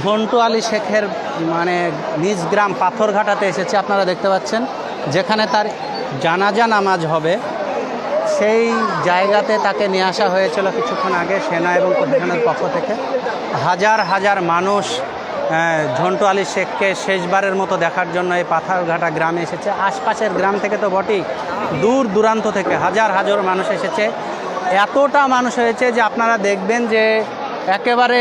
ঝন্টু আলী শেখের মানে নিজ গ্রাম পাথরঘাটাতে এসেছে, আপনারা দেখতে পাচ্ছেন। যেখানে তার জানাজা নামাজ হবে। সেই জায়গাতে তাকে নিয়ে আসা হয়েছিল কিছুক্ষণ আগে, সেনা এবং প্রশাসনের পক্ষ থেকে। হাজার হাজার মানুষ ঝন্টু আলী শেখকে শেষবারের মতো দেখার জন্য এই পাথরঘাটা গ্রামে এসেছে। আশপাশের গ্রাম থেকে তো বটেই, দূর দূরান্ত থেকে হাজার হাজার মানুষ এসেছে। এতটা মানুষ হয়েছে যে আপনারা দেখবেন যে একেবারে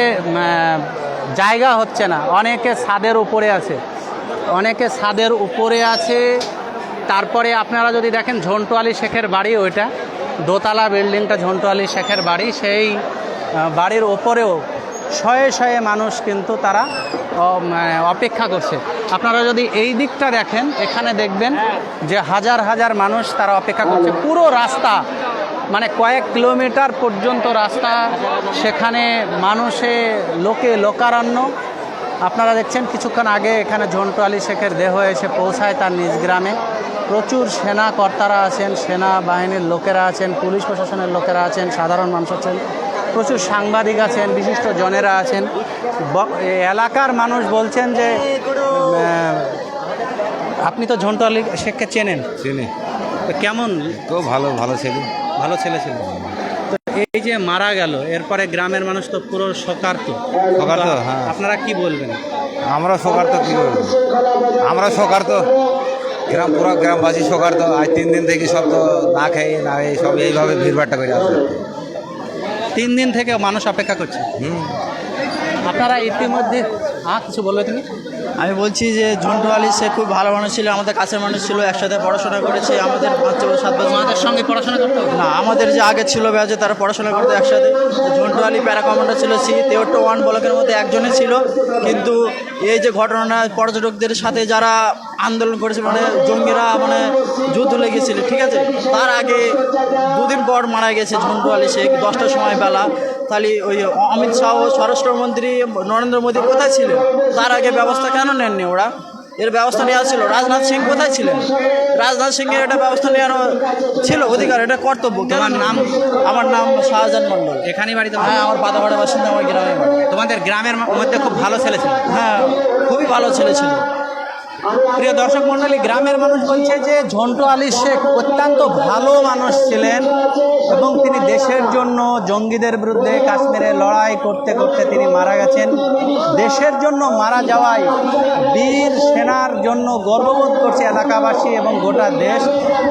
জায়গা হচ্ছে না। অনেকে ছাদের উপরে আছে। অনেকে ছাদের উপরে আছে। তারপরে আপনারা যদি দেখেন ঝন্টু আলী শেখের বাড়ি ওইটা। দোতলা বিল্ডিংটা ঝন্টু আলী শেখের বাড়ি। সেই বাড়ির ওপরেও শয়ে শয়ে মানুষ কিন্তু তারা অপেক্ষা করছে। আপনারা যদি এই দিকটা দেখেন, এখানে দেখবেন যে হাজার হাজার মানুষ তারা অপেক্ষা করছে। পুরো রাস্তা মানে কয়েক কিলোমিটার পর্যন্ত রাস্তা সেখানে মানুষে লোকে লোকারণ্য। আপনারা দেখছেন কিছুক্ষণ আগে এখানে ঝন্টু আলী শেখের দেহ এসে পৌঁছায় তার নিজ গ্রামে। প্রচুর সেনা কর্তারা আছেন সেনা বাহিনীর লোকেরা আছেন পুলিশ প্রশাসনের লোকেরা আছেন সাধারণ মানুষ আছেন প্রচুর সাংবাদিক আছেন বিশিষ্ট জনেরা আছেন। এলাকার মানুষ বলছেন যে আপনি তো ঝন্টু আলী শেখকে চেনেন? চেনে। তো কেমন? তো ভালো ভালো ছেলে। ভালো ছেলে ছিল। তো এই যে মারা গেল এরপরে গ্রামের মানুষ তো পুরো শোকার্ত। শোকার্ত, হ্যাঁ। আপনারা কি বলবেন? আমরা সকার তো কী করব আমরা সকার তো গ্রাম পুরো গ্রামবাসী সকার তো আজ তিন দিন থেকে সব তো না খেয়ে না এই সব এইভাবে ভিড়ভাড়টা করে আসবে তিন দিন থেকে মানুষ অপেক্ষা করছে। হুম। আপনারা ইতিমধ্যে হ্যাঁ কিছু বলবে তুমি? আমি বলছি যে ঝন্টু আলী সে খুব ভালো মানুষ ছিল আমাদের কাছের মানুষ ছিল একসাথে পড়াশোনা করেছে আমাদের পাঁচ বছর সাত বছর। তোমাদের সঙ্গে পড়াশোনা করতে? না আমাদের যে আগে ছিল ব্যাচে তারা পড়াশোনা করতো একসাথে। ঝন্টু আলী প্যারা কমান্ডার ছিল সি তেহট্ট ওয়ান ব্লকের মধ্যে একজনই ছিল। কিন্তু এই যে ঘটনা পর্যটকদের সাথে যারা আন্দোলন করেছে মানে জঙ্গিরা মানে যুদ্ধ লেগেছিল ঠিক আছে? তার আগে দুদিন পর মারা গেছে ঝন্টু আলী শেখ দশটার সময় বেলা। তাহলে ওই অমিত শাহ স্বরাষ্ট্রমন্ত্রী নরেন্দ্র মোদী কোথায় ছিলেন? তার আগে ব্যবস্থা কেন নেননি ওরা? এর ব্যবস্থা নেওয়া ছিল। রাজনাথ সিং কোথায় ছিলেন? রাজনাথ সিংয়ের এটা ব্যবস্থা নেওয়ার ছিল অধিকার এটা কর্তব্য। তোমার নাম? আমার নাম শাহজাহান মন্ডল এখানেই বাড়িতে হ্যাঁ আমার পাতাবাড়া বাসিন্দা আমার গ্রামে। তোমাদের গ্রামের মধ্যে খুব ভালো ছেলে ছিল? হ্যাঁ খুবই ভালো ছেলে ছিল। প্রিয় দর্শক মণ্ডলী, গ্রামের মানুষ বলছে যে ঝন্টু আলী শেখ অত্যন্ত ভালো মানুষ ছিলেন এবং তিনি দেশের জন্য জঙ্গিদের বিরুদ্ধে কাশ্মীরে লড়াই করতে করতে তিনি মারা গেছেন। দেশের জন্য মারা যাওয়ায় বীর সেনার জন্য গর্ববোধ করছে এলাকাবাসী এবং গোটা দেশ।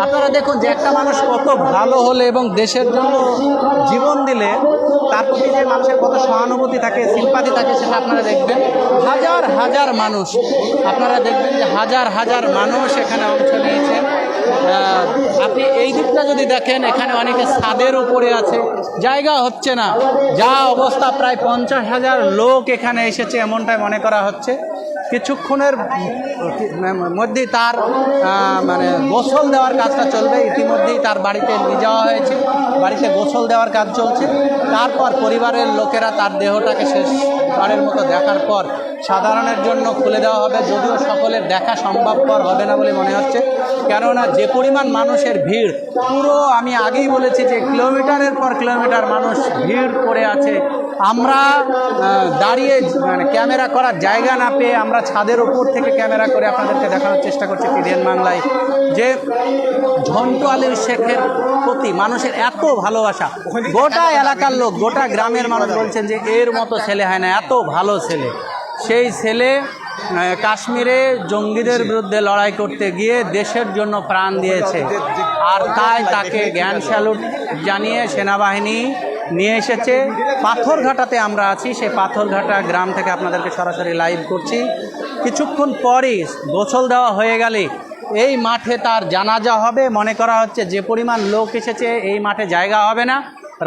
আপনারা দেখুন যে একটা মানুষ কত ভালো হলে এবং দেশের জন্য জীবন দিলে তার প্রতি যে মানুষের কত সহানুভূতি থাকে সিম্পাতি থাকে, সেটা আপনারা দেখবেন। হাজার হাজার মানুষ, আপনারা দেখবেন যে হাজার হাজার মানুষ এখানে অংশ নিয়েছেন আপনি এই দিকটা যদি দেখেন, এখানে অনেকে ছাদের উপরে আছে, জায়গা হচ্ছে না। যা অবস্থা, প্রায় পঞ্চাশ হাজার লোক এখানে এসেছে, এমনটাই মনে করা হচ্ছে। কিছুক্ষণের মধ্যেই তার মানে গোসল দেওয়ার কাজটা চলবে। ইতিমধ্যেই তার বাড়িতে নিয়ে যাওয়া হয়েছে। বাড়িতে গোসল দেওয়ার কাজ চলছে। তারপর পরিবারের লোকেরা তার দেহটাকে শেষ শেষবারের মতো দেখার পর সাধারণের জন্য খুলে দেওয়া হবে, যদিও সকলের দেখা সম্ভবপর হবে না বলে মনে হচ্ছে। কেননা যে পরিমাণ মানুষের ভিড়, পুরো আমি আগেই বলেছি যে কিলোমিটারের পর কিলোমিটার মানুষ ভিড় করে আছে। আমরা দাঁড়িয়ে মানে ক্যামেরা করার জায়গা না পেয়ে আমরা ছাদের উপর থেকে ক্যামেরা করে আপনাদেরকে দেখানোর চেষ্টা করছি টিডিএন বাংলায়। যে ঝন্টু আলী শেখের প্রতি মানুষের এত ভালোবাসা, গোটা এলাকার লোক, গোটা গ্রামের মানুষ বলছেন যে এর মতো ছেলে হয় না, এত ভালো ছেলে। সেই ছেলে কাশ্মীরে জঙ্গিদের বিরুদ্ধে লড়াই করতে গিয়ে দেশের জন্য প্রাণ দিয়েছে। আর তাই তাকে জ্ঞান স্যালুট জানিয়ে সেনাবাহিনী নিয়ে এসেছে। পাথরঘাটাতে আমরা আছি সেই পাথরঘাটা গ্রাম থেকে আপনাদেরকে সরাসরি লাইভ করছি। কিছুক্ষণ পরই গোসল দেওয়া হয়ে গেলে এই মাঠে তার জানাজা হবে। মনে করা হচ্ছে যে পরিমাণ লোক এসেছে এই মাঠে জায়গা হবে না।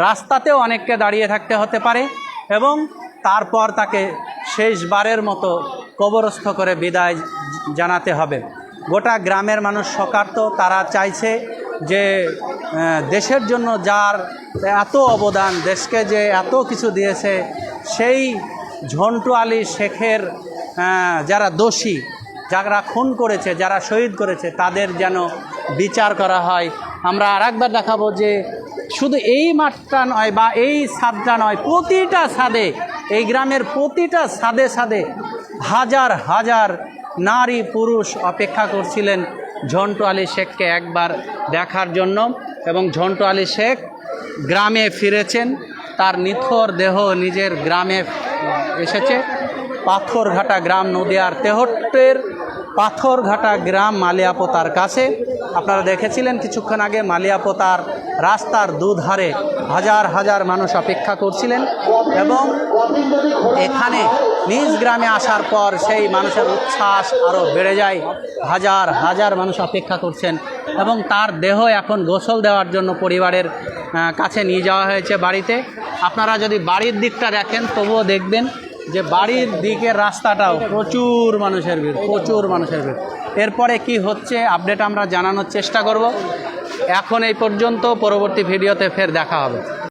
রাস্তাতেও অনেককে দাঁড়িয়ে থাকতে হতে পারে এবং তারপর তাকে শেষবারের মতো কবরস্থ করে বিদায় জানাতে হবে। গোটা গ্রামের মানুষ সকার্ত তারা চাইছে যে দেশের জন্য যার এত অবদান, দেশকে যে এত কিছু দিয়েছে, সেই ঝন্টু আলী শেখের যারা দোষী, যারা খুন করেছে, যারা শহীদ করেছে, তাদের যেন বিচার করা হয়। আমরা আর একবার দেখাবো যে, শুধু এই মাঠটা নয় বা এই ছাদটা নয়, প্রতিটা ছাদে এই গ্রামের প্রতিটা সাদে সাদে হাজার হাজার নারী পুরুষ অপেক্ষা করছিলেন ঝন্টু আলী শেখকে একবার দেখার জন্য এবং ঝন্টু আলী শেখ গ্রামে ফিরেছেন। তার নিথর দেহ নিজের গ্রামে এসেছে। পাথরঘাটা গ্রাম নদিয়ার তেহট্টের পাথরঘাটা গ্রাম মালিয়াপো তার কাছে। আপনারা দেখেছিলেন কিছুক্ষণ আগে মালিয়াপোতার রাস্তার দুধারে হাজার হাজার মানুষ অপেক্ষা করছিলেন এবং এখানে নিজ গ্রামে আসার পর সেই মানুষের উচ্ছ্বাস আরও বেড়ে যায়। হাজার হাজার মানুষ অপেক্ষা করছেন এবং তার দেহ এখন গোসল দেওয়ার জন্য পরিবারের কাছে নিয়ে যাওয়া হয়েছে বাড়িতে। আপনারা যদি বাড়ির দিকটা দেখেন তবুও দেখবেন যে বাড়ির দিকে রাস্তাটাও প্রচুর মানুষের ভিড়, প্রচুর মানুষের ভিড়। এরপরে কি হচ্ছে আপডেট আমরা জানানোর চেষ্টা করব। এখন এই পর্যন্ত পরবর্তী ভিডিওতে ফের দেখা হবে।